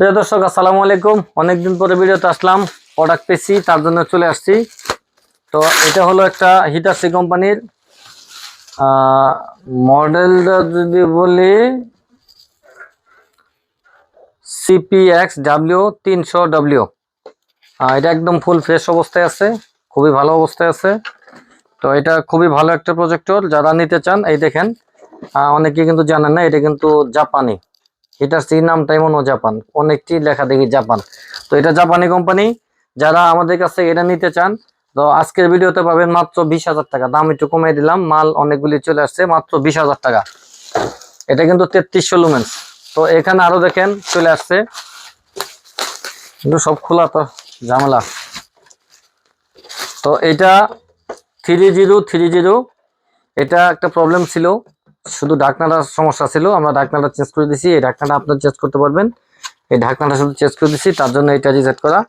প্রিয় দর্শক, আসসালামু আলাইকুম। অনেকদিন পরে ভিডিওতে আসলাম প্রোডাক্ট পেয়েছি, তার জন্য চলে আসছি। তো এটা হলো একটা হিটাসি কোম্পানির মডেলটা যদি বলি সিপিএক্স ডাব্লিউ তিনশো ডাব্লিউ এটা একদম ফুল ফ্রেশ অবস্থায় আছে, খুবই ভালো অবস্থায় আছে। তো এটা খুবই ভালো একটা প্রজেক্টর যারা নিতে চান, এই দেখেন অনেকে কিন্তু জানেন না, এটা কিন্তু জাপানি। হিটাসি নামটাই মনে হয় জাপান। অনেকটি লেখা দেখি জাপান। তো এটা জাপানি কোম্পানি যারা আমাদের কাছ এটা নিতে চান, তো আজকের ভিডিওতে পাবেন মাত্র বিশ হাজার টাকা। দাম একটু কমিয়ে দিলাম, মাল অনেকগুলি চলে আসছে, মাত্র বিশ হাজার টাকা। এটা কিন্তু তেত্রিশশো লুমেন্স তো এখানে আরও দেখেন, চলে আসছে। কিন্তু সব খোলা তো, ঝামেলা। তো এটা থ্রি জিরো থ্রি জিরো এটা একটা প্রবলেম ছিল। শুধু ঢাকনাটার সমস্যা ছিল, আমরা ঢাকনাটা চেঞ্জ করে দিছি, এই ঢাকনাটা আপনার চেঞ্জ করতে পারবেন। এই ঢাকনাটা শুধু চেঞ্জ করে দিছি, তার জন্য এটা রিসেট করা।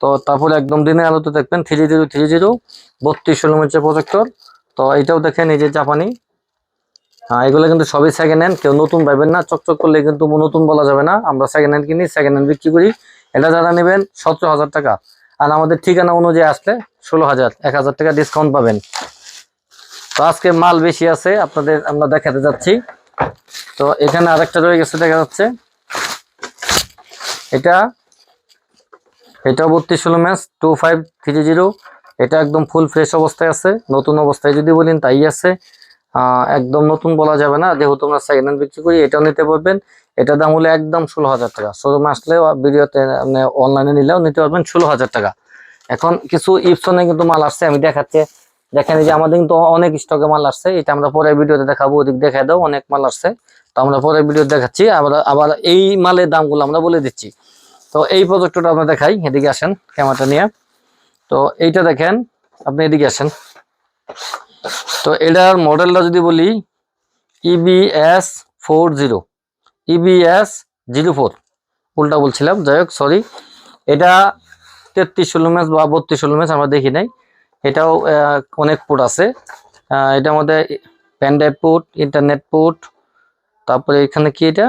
তো তারপরে একদম দিনের আলোতে দেখবেন থ্রি জিরো থ্রি জিরো বত্রিশ কিলোমিটার প্রজেক্টর তো এটাও দেখেন, এই যে জাপানি। হ্যাঁ এগুলো কিন্তু সবই সেকেন্ড হ্যান্ড কেউ নতুন পাবেন না, চকচক করলে কিন্তু নতুন বলা যাবে না। আমরা সেকেন্ড হ্যান্ড কিনি সেকেন্ড হ্যান্ড বিক্রি করি। এটা যারা নেবেন, সতেরো হাজার টাকা। আর আমাদের ঠিকানা অনুযায়ী আসলে ষোলো হাজার, এক হাজার টাকা ডিসকাউন্ট পাবেন। তো আজকে মাল বেশি আছে, আপনাদের আমরা দেখাতে যাচ্ছি। তো এখানে আরেকটা রয়ে গেছে, দেখা যাচ্ছে। এটা এটা বত্রিশ ষোলো match two five three zero এটা একদম ফুল ফ্রেশ অবস্থায় আছে। নতুন অবস্থায় যদি বলেন, তাই আছে। একদম নতুন বলা যাবে না, যেহেতু আমরা সেকেন্ড হ্যান্ড বিক্রি করি, এটাও নিতে পারবেন। এটার দাম হলো একদম ষোলো হাজার টাকা। শোরুমে আসলে ভিডিওতে মানে অনলাইনে নিলেও নিতে পারবেন ষোলো হাজার টাকা। এখন কিছু ইপসনে কিন্তু মাল আসছে, আমি দেখাচ্ছি। দেখেন এই যে আমাদের কিন্তু অনেক স্টকে মাল আসছে। এটা আমরা পরের ভিডিওতে দেখাবো, ওদিক দেখাই দাও, অনেক মাল আসছে। তো আমরা পরের ভিডিও দেখাচ্ছি, আবার আবার এই মালের দামগুলো আমরা বলে দিচ্ছি। তো এই প্রজেক্টটা আমরা দেখাই, এদিকে আসেন ক্যামেরাটা নিয়ে। তো এইটা দেখেন, আপনি এদিকে আসেন। তো এটার মডেলটা যদি বলি EBS four zero EBS zero four উল্টা বলছিলাম, যাই হোক সরি এটা তেত্রিশ ষোলো ম্যাচ বা বত্রিশ ষোলো ম্যাচ আমরা দেখি নাই। এটাও অনেক পোর্ট আছে। এটার মধ্যে প্যান্ডাইভ পোর্ট ইন্টারনেট পোর্ট তারপরে এখানে কি এটা?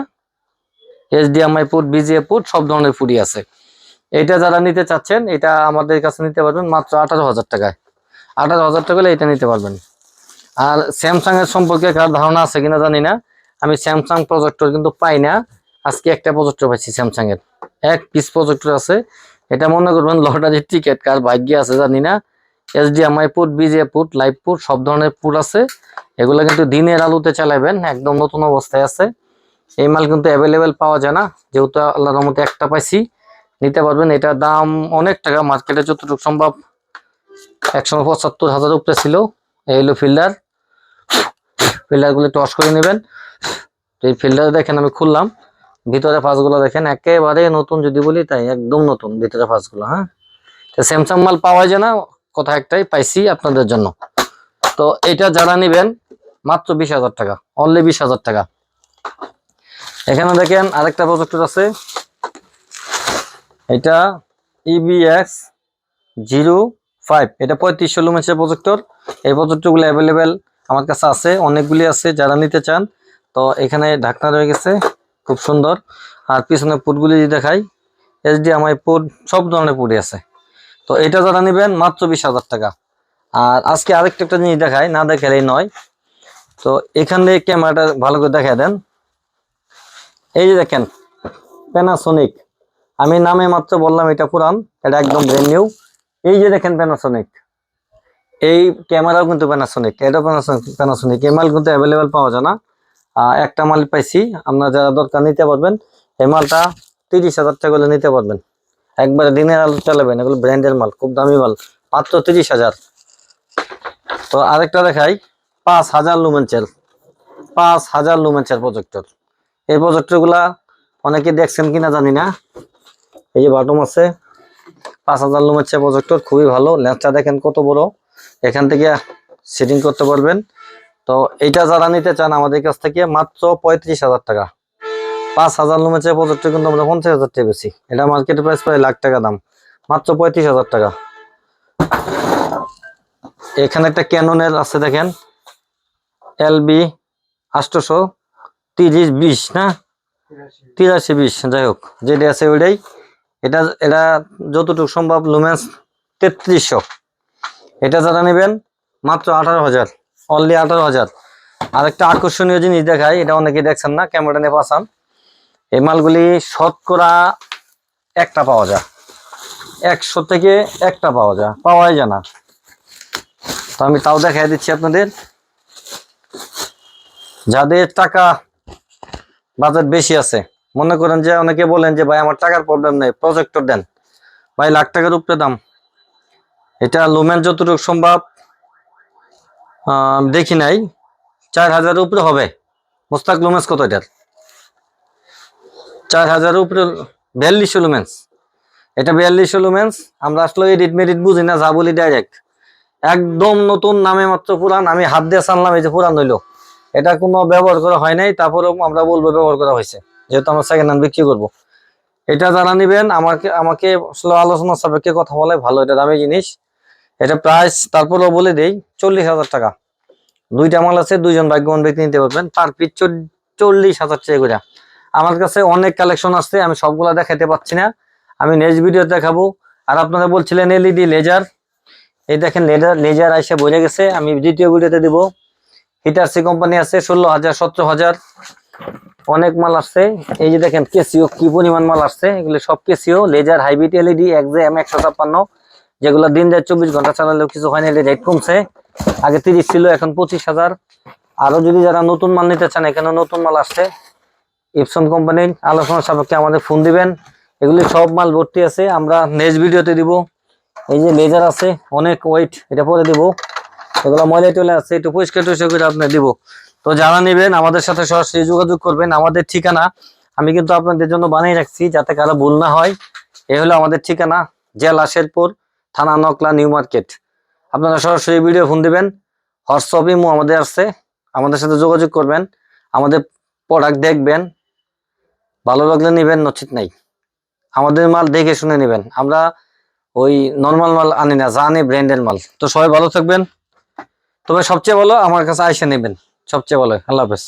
এইচডিএমআই পোর্ট বিজিএ পোর্ট সব ধরনের পুরি আছে। এটা যারা নিতে চাচ্ছেন, এটা আমাদের কাছে নিতে পারবেন মাত্র আঠারো হাজার টাকায়। আঠারো হাজার টাকা হলে এটা নিতে পারবেন। আর স্যামসাং এর সম্পর্কে কার ধারণা আছে কিনা জানি না। আমি স্যামসাং প্রজেক্টর কিন্তু পাই না। আজকে একটা প্রজেক্টর পাইছি স্যামসাং এর। এক পিস প্রজেক্টর আছে। এটা মনে করবেন লটারির টিকিট কার ভাগ্যে আছে জানি না। এইচডিএমআই পোর্ট বিজে পোর্ট লাইভ পোর্ট সব ধরনের পোর্ট আছে। এগুলো কিন্তু দিনের আলোতে চালাবেন একদম নতুন অবস্থায় আছে। এই মাল কিন্তু অ্যাভেলেবেল পাওয়া যায় না, যেহেতু আল্লাহর রহমতে একটা পাইছি। নিতে পারবেন, এটার দাম অনেক টাকা মার্কেটে যতটুকু সম্ভব একশো পঁচাত্তর হাজার উপরে ছিল। এই হলো ফিল্ডার ফিল্ডারগুলো টস করে নেবেন। এই ফিল্ডার দেখেন, আমি খুললাম। ভিতরে ফাঁসগুলো দেখেন, একেবারে নতুন যদি বলি, তাই একদম নতুন ভিতরে ফাঁসগুলো হ্যাঁ। স্যামসাং মাল পাওয়া যায় না কথা একটাই পাইছি আপনাদের জন্য। তো এটা যারা নেবেন, মাত্র বিশ হাজার টাকা অনলি বিশ হাজার টাকা। এখানে দেখেন আরেকটা প্রজেক্টর আছে। এটা ইবিএক্স জিরো ফাইভ এটা পঁয়ত্রিশশো লুমেন্সের প্রজেক্টর এই প্রজেক্টরগুলো অ্যাভেলেবেল আমার কাছে আছে, অনেকগুলি আছে, যারা নিতে চান। তো এখানে ঢাকনা রয়ে গেছে, খুব সুন্দর। আর পিছনে পুটগুলি দেখাই। এইচডিএমআই পুট সব ধরনের পুটি আছে। তো এটা যারা নেবেন মাত্র বিশ হাজার টাকা। আর আজকে আরেকটা একটা জিনিস দেখায় না দেখালেই নয়। তো এখানে ক্যামেরাটা ভালো করে দেখা দেন। এই যে দেখেন প্যানাসোনিক আমি নামে মাত্র বললাম এটা পুরান, এটা একদম ব্র্যান্ড নিউ এই যে দেখেন প্যানাসোনিক এই ক্যামেরাও কিন্তু প্যানাসোনিক এটা প্যানাসোনিক এই মাল কিন্তু অ্যাভেলেবেল পাওয়া যায় না। একটা মাল পাইছি, আপনারা যারা দরকার নিতে পারবেন, এই মালটা তিরিশ হাজার টাকা করে নিতে পারবেন। একবারে দিনের আলো চালাবেন, এগুলো ব্র্যান্ডের মাল, খুব দামি মাল, মাত্র তিরিশ হাজার। তো আরেকটা দেখাই, পাঁচ হাজার লুমেন্সের পাঁচ হাজার লুমেন্সের প্রজেক্টর এই প্রজেক্টরগুলা অনেকে দেখছেন কিনা জানি না। এই যে বাটম আছে, পাঁচ হাজার লুমেন্সের প্রজেক্টর খুবই ভালো ল্যান্সটা দেখেন কত বড়। এখান থেকে সেটিং করতে পারবেন। তো এইটা যারা নিতে চান আমাদের কাছ থেকে, মাত্র পঁয়ত্রিশ হাজার টাকা। পাঁচ হাজার লুমেন্সের প্রজেক্টর কিন্তু আমরা পঞ্চাশ হাজার টাকা বেশি। এটা মার্কেট প্রাইস প্রায় লাখ টাকা দাম। মাত্র পঁয়ত্রিশ হাজার টাকা। এখানে একটা ক্যাননের আছে দেখেন। এলবি আষ্টশো তিরিশ বিশ, না? তিরাশি বিশ, যাই হোক, যেটা আছে ওইটাই। এটা এটা যতটুকু সম্ভব লুমেন্স তেত্রিশশো। এটা যারা নেবেন, মাত্র আঠারো হাজার। অনলি আঠারো হাজার। আরেকটা আকর্ষণীয় জিনিস দেখায় এটা অনেকে দেখছেন না ক্যামেরা নিয়ে পাসান এই মালগুলি শতকরা একটা পাওয়া যায়। একশো থেকে একটা পাওয়া যায়। পাওয়াই যায় না। তো আমি তাও দেখাই দিচ্ছি আপনাদের। যাদের টাকা বাজেট বেশি আছে, মনে করেন যে অনেকে বলেন যে, ভাই, আমার টাকার প্রবলেম নেই প্রজেক্টর দেন। ভাই, লাখ টাকার উপরে দাম। এটা লুমেন যতটুকু সম্ভব দেখি নাই। চার হাজারের উপরে হবে। মোস্তাক লুমেন্স কত এটার? চার হাজারের উপরে বিয়াল্লিশশো লুমেন্স এটা বিয়াল্লিশশো লুমেন্স আমরা আসলে এডিট মেডিট বুঝি না, যা বলি ডাইরেক্ট একদম নতুন নামে মাত্র পুরান, আমি হাত দিয়ে সানলাম এই যে পুরান হইল। এটা কোনো ব্যবহার করা হয় নাই, তারপরেও আমরা বলব ব্যবহার করা হয়েছে। যেহেতু আমরা সেকেন্ড হ্যান্ড বিক্রি করব। এটা যারা নেবেন, আমাকে আমাকে আসলে আলোচনা সাপেক্ষে কথা বলে, ভালো এটা দামি জিনিস। এটা প্রাইস তারপরেও বলে দেই, চল্লিশ হাজার টাকা। দুইটা মাল আছে, দুইজন ভাগ্যবান ব্যক্তি নিতে পারবেন। পার পিস চল্লিশ হাজার টাকা করে। আমার কাছে অনেক কালেকশন আসছে, আমি সবগুলা দেখাতে পাচ্ছি না। আমি নেক্সট ভিডিও দেখাবো। আর আপনারা বলছিলেন এলইডি লেজার এই দেখেন লেজার লেজার আইসে বলে গেছে। আমি দ্বিতীয় ভিডিওতে দিব। হিটারসি কোম্পানি আছে, ষোলো হাজার, সতেরো হাজার। অনেক মাল আসছে। এই যে দেখেন কেসিও কি পরিমাণ মাল আসছে? এগুলো সব কেসিও লেজার হাইব্রিড এলইডি এক্সে এম একশো ছাপ্পান্ন। যেগুলো দিন যায় চব্বিশ ঘণ্টা চালালেও কিছু হয় না রেট কমছে। আগে তিরিশ ছিল, এখন পঁচিশ হাজার। আরও যদি যারা নতুন মাল নিতে চান এখানে নতুন মাল আসছে। ইপসন কোম্পানির আলোচনা সাপেক্ষে আমাদের ফোন দিবেন। এগুলি সব মাল ভর্তি আছে, আমরা নেক্সট ভিডিওতে দিব। এই যে লেজার আছে, অনেক ওয়েট এটা পরে দিব। এগুলো ময়লা টলে আছে, একটু পরিষ্কার টরিষ্কার করে আপনার দিব। তো যারা নেবেন, আমাদের সাথে সরাসরি যোগাযোগ করবেন, আমাদের ঠিকানা আমি কিন্তু আপনাদের জন্য বানিয়ে রাখছি, যাতে কারও ভুল না হয়। এ হলো আমাদের ঠিকানা, জেলা শেরপুর, থানা নকলা, নিউ মার্কেট। আপনারা সরাসরি ভিডিও ফোন দিবেন, হোয়াটসঅ্যাপ ইমো আমাদের আছে, আমাদের সাথে যোগাযোগ করবেন, আমাদের প্রোডাক্ট দেখবেন ভালো লাগলে নেবেন, নচিত নাই। আমাদের মাল দেখে শুনে নেবেন। আমরা ওই নর্মাল মাল আনি না যা আনি ব্র্যান্ডের মাল। তো সবাই ভালো থাকবেন। তবে সবচেয়ে ভালো আমার কাছে আইসে নেবেন। সবচেয়ে ভালো। আল্লাহ হাফেজ।